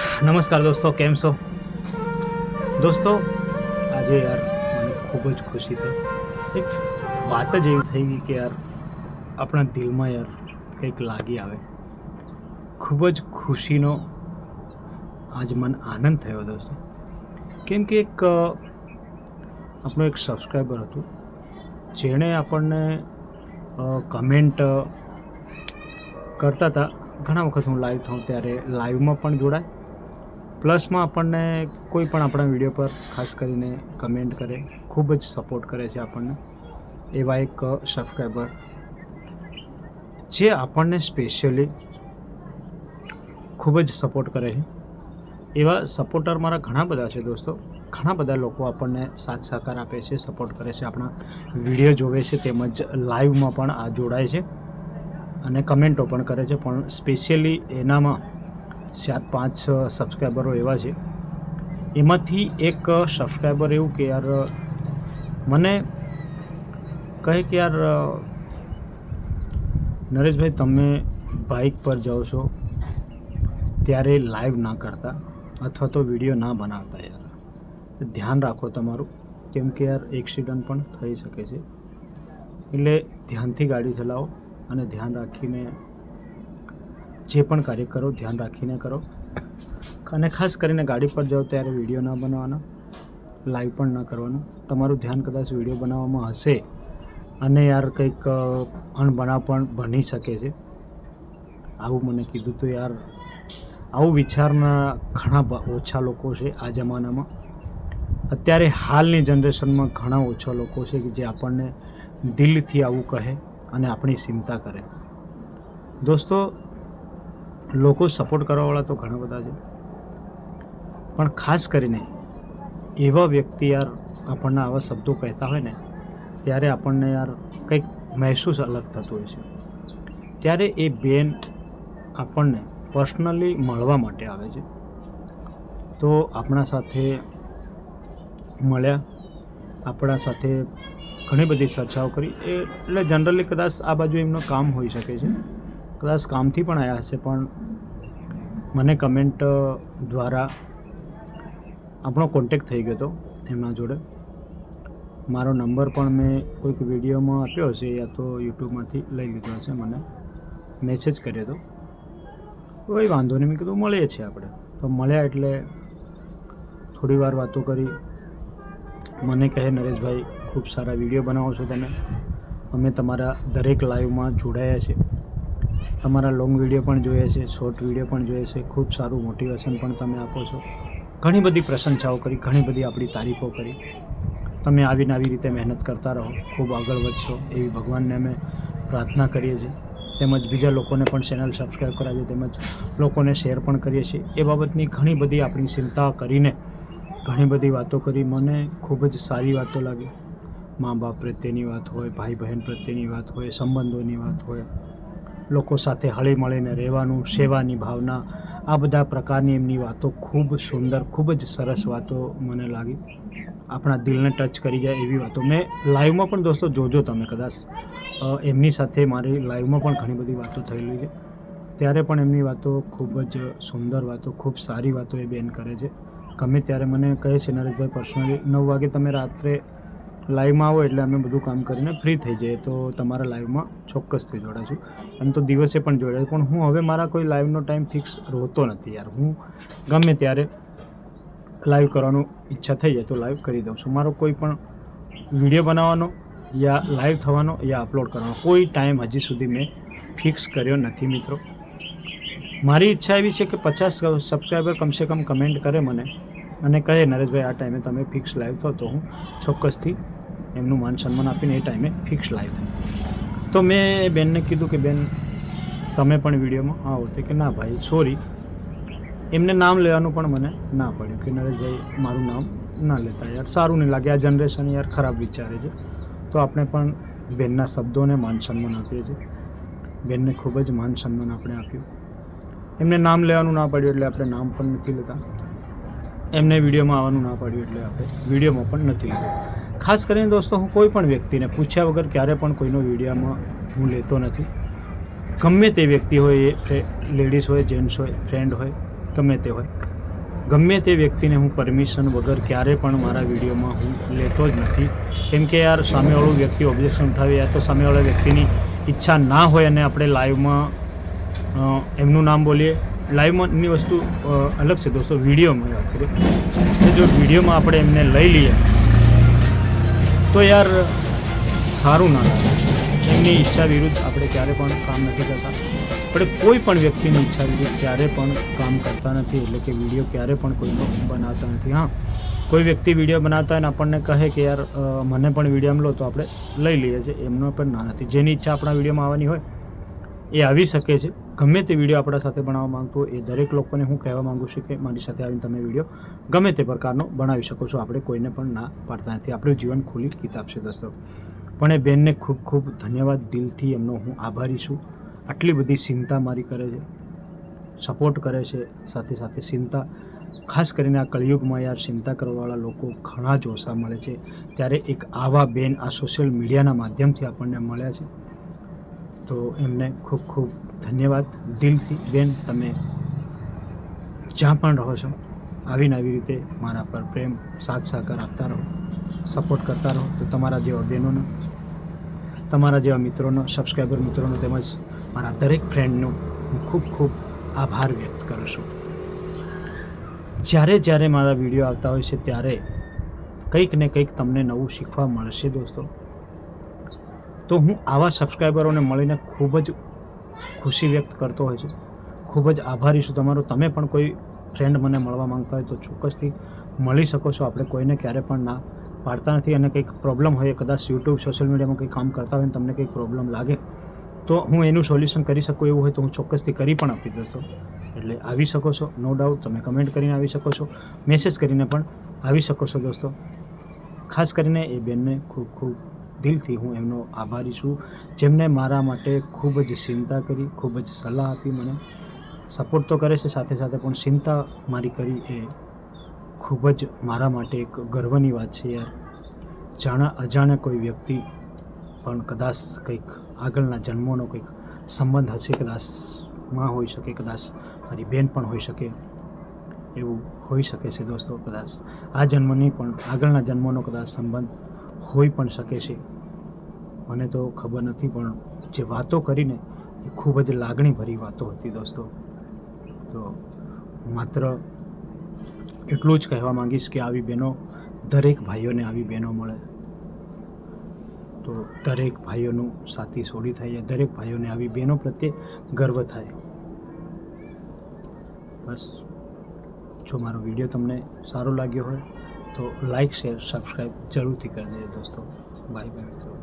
નમસ્કાર દોસ્તો, કેમ છો? દોસ્તો, આજે યાર મને ખૂબ જ ખુશી થઈ. એક વાત જ એવી થઈ ગઈ કે યાર આપણા દિલમાં યાર કંઈક લાગી આવે. ખૂબ જ ખુશીનો આજ મને આનંદ થયો દોસ્તો. કેમ કે એક આપણો એક સબસ્ક્રાઈબર હતું, જેણે આપણને કમેન્ટ કરતા હતા. ઘણા વખત હું લાઈવ થાઉં ત્યારે લાઈવમાં પણ જોડાય. પ્લસમાં આપણને કોઈ પણ આપણા વીડિયો પર ખાસ કરીને કમેન્ટ કરે, ખૂબ જ સપોર્ટ કરે છે આપણને, એવા એક સબસ્ક્રાઈબર જે આપણને સ્પેશિયલી ખૂબ જ સપોર્ટ કરે છે. એવા સપોર્ટર મારા ઘણા બધા છે દોસ્તો. ઘણા બધા લોકો આપણને સાથ સહકાર આપે છે સપોર્ટ કરે છે, આપણા વીડિયો જોવે છે, તેમજ લાઈવમાં પણ આ જોડાય છે અને કમેન્ટો પણ કરે છે. પણ સ્પેશિયલી એનામાં ચાર, પાંચ સબસ્ક્રાઈબરો એવા છે. એમાંથી એક સબસ્ક્રાઈબર એવું કે યાર, મને કહે કે યાર, નરેશભાઈ, તમે બાઇક પર જાઓ છો, ત્યારે લાઈવ ના કરતા અથવા તો વીડિયો ના બનાવતા યાર. ધ્યાન રાખો તમારું, કેમ કે યાર એક્સિડન્ટ પણ થઈ શકે છે. એટલે ધ્યાનથી ગાડી ચલાવો અને ધ્યાન રાખીને જે પણ કાર્ય કરો, ધ્યાન રાખીને કરો. અને ખાસ કરીને ગાડી પર જાઓ ત્યારે વીડિયો ન બનાવવાનો લાઈવ પણ ન કરવાનું. તમારું ધ્યાન કદાચ વીડિયો બનાવવામાં હશે અને યાર કંઈક અણબનાવ પણ બની શકે છે. આવું મને કીધું તો યાર, આવું વિચારના ઘણા ઓછા લોકો છે આ જમાનામાં. અત્યારે હાલની જનરેશનમાં ઘણા ઓછા લોકો છે કે જે આપણને દિલથી આવું કહે અને આપણી ચિંતા કરે. દોસ્તો લોકો સપોર્ટ કરવાવાળા તો ઘણા બધા છે. પણ ખાસ કરીને એવા વ્યક્તિ યાર આપણને આવા શબ્દો કહેતા હોય ને, ત્યારે આપણને યાર કંઈક મહેસૂસ અલગ થતું હોય છે. ત્યારે એ બેન આપણને પર્સનલી મળવા માટે આવે છે. તો આપણા સાથે મળ્યા, આપણા સાથે ઘણી બધી ચર્ચાઓ કરી. એટલે જનરલી કદાચ આ બાજુ એમનું કામ હોઈ શકે છે. કદાચ કામથી પણ આવ્યા હશે, પણ મને કમેન્ટ દ્વારા આપણો કોન્ટેક થઈ ગયો હતો એમના જોડે. મારો નંબર પણ મેં કોઈક વિડીયોમાં આપ્યો હશે યા તો યુટ્યુબમાંથી લઈ લીધો હશે મને. મેસેજ કર્યો હતો. કોઈ વાંધો નહીં, મેં કીધું મળીએ છીએ આપણે. તો મળ્યા એટલે થોડી વાર વાતો કરી. મને કહે, નરેશભાઈ, ખૂબ સારા વીડિયો બનાવો છો તમે. અમે તમારા દરેક લાઈવમાં જોડાયા છે તમારા લોંગ વીડિયો પણ જોઈએ છે શોર્ટ વીડિયો પણ જોઈએ છે, ખૂબ સારું મોટિવેશન પણ તમે આપો છો. ઘણી બધી પ્રશંસાઓ કરી, ઘણી બધી આપણી તારીફો કરી. તમે આવીને આવી રીતે મહેનત કરતા રહો, ખૂબ આગળ વધશો, એવી ભગવાનને અમે પ્રાર્થના કરીએ છીએ. તેમજ બીજા લોકોને પણ ચેનલ સબસ્ક્રાઈબ કરાવીએ તેમજ લોકોને શેર પણ કરીએ છીએ. એ બાબતની ઘણી બધી આપણી ચિંતા કરીને ઘણી બધી વાતો કરી. મને ખૂબ જ સારી વાતો લાગી. મા બાપ પ્રત્યેની વાત હોય, ભાઈ બહેન પ્રત્યેની વાત હોય, સંબંધોની વાત હોય લોકો સાથે હળી મળીને રહેવાનું, સેવાની ભાવના, આ બધા પ્રકારની એમની વાતો ખૂબ સુંદર, ખૂબ જ સરસ વાતો મને લાગી. આપણા દિલને ટચ કરી જાય એવી વાતો. મેં લાઈવમાં પણ દોસ્તો જોજો તમે કદાચ. એમની સાથે મારી લાઈવમાં પણ ઘણી બધી વાતો થયેલી છે. ત્યારે પણ એમની વાતો ખૂબ જ સુંદર વાતો, ખૂબ સારી વાતો એ બેન કરે છે. ગમે ત્યારે મને કહે છે, નરેશભાઈ પર્સનલી નવ વાગે તમે રાત્રે લાઈવમાં આવો એટલે અમે બધું કામ કરીને ફ્રી થઈ જઈએ. તો તમારા લાઈવમાં ચોક્કસથી જોડાશું એમ તો દિવસે પણ જોડાય. પણ હું હવે મારા કોઈ લાઈવનો ટાઈમ ફિક્સ રહેતો નથી યાર. હું ગમે ત્યારે લાઈવ કરવાનું ઈચ્છા થઈ જાય તો લાઈવ કરી દઉં છું. મારો કોઈ પણ વીડિયો બનાવવાનો યા લાઈવ થવાનો યા અપલોડ કરવાનો કોઈ ટાઈમ હજી સુધી મેં ફિક્સ કર્યો નથી મિત્રો. મારી ઈચ્છા એવી છે કે પચાસ સબસ્ક્રાઈબર કમસે કમ કમેન્ટ કરે મને અને કહે, નરેશભાઈ, આ ટાઈમે તમે ફિક્સ લાઈવ થો તો હું ચોક્કસથી એમનું માન સન્માન આપીને એ ટાઈમે ફિક્સ લાઈવ થાય. તો મેં એ બેનને કીધું કે, બેન, તમે પણ વિડીયોમાં આવો. તે કે, ના ભાઈ સોરી એમને નામ લેવાનું પણ મને ના પડ્યું કે, નરેશભાઈ, મારું નામ ના લેતા યાર, સારું નહીં લાગે. આ જનરેશન યાર ખરાબ વિચારે છે. તો આપણે પણ બેનના શબ્દોને માન સન્માન આપીએ છીએ. બેનને ખૂબ જ માન સન્માન આપણે આપ્યું. એમને નામ લેવાનું ના પડ્યું એટલે આપણે નામ પણ નથી લેતા. એમને વિડીયોમાં આવવાનું ના પડ્યું એટલે આપણે વિડીયોમાં પણ નથી લીધું. ખાસ કરીને દોસ્તો, હું કોઈ પણ વ્યક્તિને પૂછ્યા વગર ક્યારે પણ કોઈનો વિડીયોમાં હું લેતો નથી. ગમે તે વ્યક્તિ હોય, એ લેડીઝ હોય જેન્ટ્સ હોય ફ્રેન્ડ હોય, ગમે તે હોય. ગમે તે વ્યક્તિને હું પરમિશન વગર ક્યારે પણ મારા વિડીયોમાં હું લેતો જ નથી. કેમ કે યાર, સામેવાળું વ્યક્તિ ઓબ્જેક્શન ઉઠાવે યા તો સામેવાળા વ્યક્તિની ઈચ્છા ના હોય અને આપણે લાઈવમાં એમનું નામ બોલીએ. લાઈવમાં ની વસ્તુ અલગ છે દોસ્તો, વિડીયોમાં વાત કરીએ. જો વિડીયોમાં આપણે એમને લઈ લઈએ તો યાર, સારું ના લાગે. એમની ઈચ્છા વિરુદ્ધ આપણે ક્યારે પણ કામ નથી કરતા. આપણે કોઈ પણ વ્યક્તિની ઈચ્છા વિરુદ્ધ ક્યારે પણ કામ કરતા નથી, એટલે કે વીડિયો ક્યારે પણ કોઈનો બનાવતા નથી. હા, કોઈ વ્યક્તિ વીડિયો બનાવતા હોય ને આપણને કહે કે યાર મને પણ વિડીયોમાં લો, તો આપણે લઈ લઈએ છીએ. એમનો પણ ના નથી. જેની ઈચ્છા આપણા વિડીયોમાં આવવાની હોય, એ આવી શકે છે. ગમે તે વીડિયો આપણા સાથે બનાવવા માંગતો એ દરેક લોકોને હું કહેવા માંગુ છું કે મારી સાથે આવીને તમે વીડિયો ગમે તે પ્રકારનો બનાવી શકો છો. આપણે કોઈને પણ ના પાડતા નથી. આપણું જીવન ખુલ્લી કિતાબ છે દર્શક પણ એ બેનને ખૂબ ખૂબ ધન્યવાદ દિલથી એમનો હું આભારી છું. આટલી બધી ચિંતા મારી કરે છે સપોર્ટ કરે છે. સાથે સાથે ચિંતા, ખાસ કરીને આ કળિયુગમાં યાર ચિંતા કરવાવાળા લોકો ઘણા જ ઓછા મળે છે. ત્યારે એક આવા બેન આ સોશિયલ મીડિયાના માધ્યમથી આપણને મળ્યા છે. તો એમને ખૂબ ખૂબ ધન્યવાદ. દિલથી બેન, તમે જ્યાં પણ રહો છો, આવીને આવી રીતે મારા પર પ્રેમ, સાથ સહકાર આપતા રહો સપોર્ટ કરતા રહો. તો તમારા જેવા બહેનોનો, તમારા જેવા મિત્રોનો સબસ્ક્રાઈબર મિત્રોનો તેમજ મારા દરેક ફ્રેન્ડનો હું ખૂબ ખૂબ આભાર વ્યક્ત કરું છું. જ્યારે જ્યારે મારા વીડિયો આવતા હોય છે, ત્યારે કંઈક ને કંઈક તમને નવું શીખવા મળશે દોસ્તો. તો હું આવા સબસ્ક્રાઈબરોને મળીને ખૂબ જ ખુશી વ્યક્ત કરતો હોય છું. ખૂબ જ આભારી છું તમારો. તમે પણ કોઈ ફ્રેન્ડ મને મળવા માંગતા હોય તો ચોક્કસથી મળી શકો છો. આપણે કોઈને ક્યારે પણ ના પાડતા નથી અને કંઈક પ્રોબ્લેમ હોય, કદાચ યુટ્યુબ સોશિયલ મીડિયામાં કંઈક કામ કરતા હોય તમને કંઈક પ્રોબ્લેમ લાગે, તો હું એનું સોલ્યુશન કરી શકું એવું હોય તો હું ચોક્કસથી કરી પણ આપી દોસ્તો એટલે આવી શકો છો. નો ડાઉટ તમે કમેન્ટ કરીને આવી શકો છો. મેસેજ કરીને પણ આવી શકો છો દોસ્તો. ખાસ કરીને એ બેનને ખૂબ ખૂબ દિલથી હું એમનો આભારી છું. જેમને મારા માટે ખૂબ જ ચિંતા કરી, ખૂબ જ સલાહ આપી મને. સપોર્ટ તો કરે છે, સાથે સાથે પણ ચિંતા મારી કરી એ ખૂબ જ મારા માટે એક ગર્વની વાત છે યાર. જાણા અજાણ્યા કોઈ વ્યક્તિ પણ કદાચ કંઈક આગળના જન્મોનો કંઈક સંબંધ હશે, કદાચમાં હોઈ શકે, કદાચ મારી બેન પણ હોઈ શકે, એવું હોઈ શકે છે દોસ્તો, કદાચ આ જન્મની પણ આગળના જન્મોનો કદાચ સંબંધ હોઈ પણ શકે છે. મને તો ખબર નથી, પણ જે વાતો કરીને એ ખૂબ જ લાગણીભરી વાતો હતી દોસ્તો. તો માત્ર એટલું જ કહેવા માંગીશ કે આવી બહેનો દરેક ભાઈઓને આવી બહેનો મળે. તો દરેક ભાઈઓનું સાથી સોડી થાય દરેક ભાઈઓને આવી બહેનો પ્રત્યે ગર્વ થાય. બસ, જો મારો વીડિયો તમને સારો લાગ્યો હોય તો લાઈક શેર સબસ્ક્રાઈબ જરૂરથી કરી દેજો દોસ્તો. બાય બાય મિત્રો.